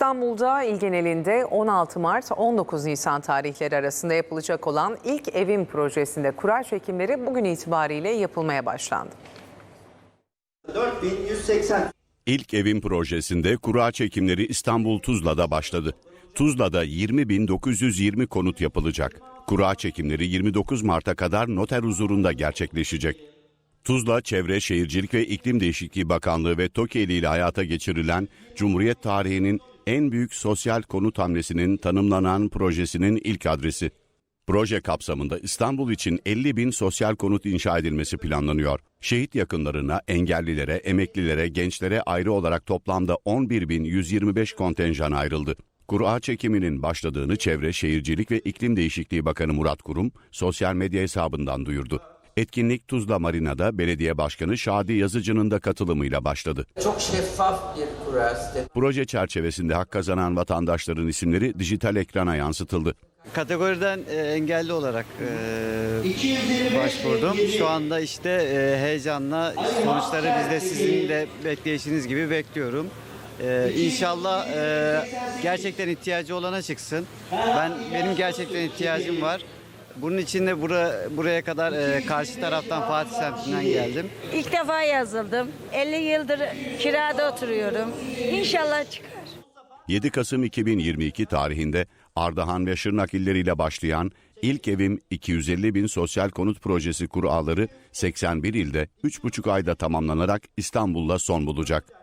İstanbul'da il genelinde 16 Mart 19 Nisan tarihleri arasında yapılacak olan ilk evim projesinde kura çekimleri bugün itibariyle yapılmaya başlandı. 4180 İlk evin projesinde kura çekimleri İstanbul Tuzla'da başladı. Tuzla'da 20.920 konut yapılacak. Kura çekimleri 29 Mart'a kadar noter huzurunda gerçekleşecek. Tuzla Çevre Şehircilik ve İklim Değişikliği Bakanlığı ve TOKİ ile hayata geçirilen Cumhuriyet tarihinin en büyük sosyal konut hamlesinin tanımlanan projesinin ilk adresi. Proje kapsamında İstanbul için 50 bin sosyal konut inşa edilmesi planlanıyor. Şehit yakınlarına, engellilere, emeklilere, gençlere ayrı olarak toplamda 11.125 kontenjan ayrıldı. Kura çekiminin başladığını Çevre, Şehircilik ve İklim Değişikliği Bakanı Murat Kurum sosyal medya hesabından duyurdu. Etkinlik Tuzla Marina'da belediye başkanı Şadi Yazıcı'nın da katılımıyla başladı. Çok şeffaf bir kura sistemi. Proje çerçevesinde hak kazanan vatandaşların isimleri dijital ekrana yansıtıldı. Kategoriden e, engelli olarak e, başvurdum. Şu anda işte e, heyecanla sonuçları biz de sizin de bekleyişiniz gibi bekliyorum. E, inşallah e, gerçekten ihtiyacı olana çıksın. Ben benim gerçekten ihtiyacım var. Bunun için de bura, buraya kadar e, karşı taraftan Fatih semtinden geldim. İlk defa yazıldım. 50 yıldır kirada oturuyorum. İnşallah çıkar. 7 Kasım 2022 tarihinde Ardahan ve Şırnak illeriyle başlayan İlk Evim 250 bin sosyal konut projesi kuralları 81 ilde 3,5 ayda tamamlanarak İstanbul'da son bulacak.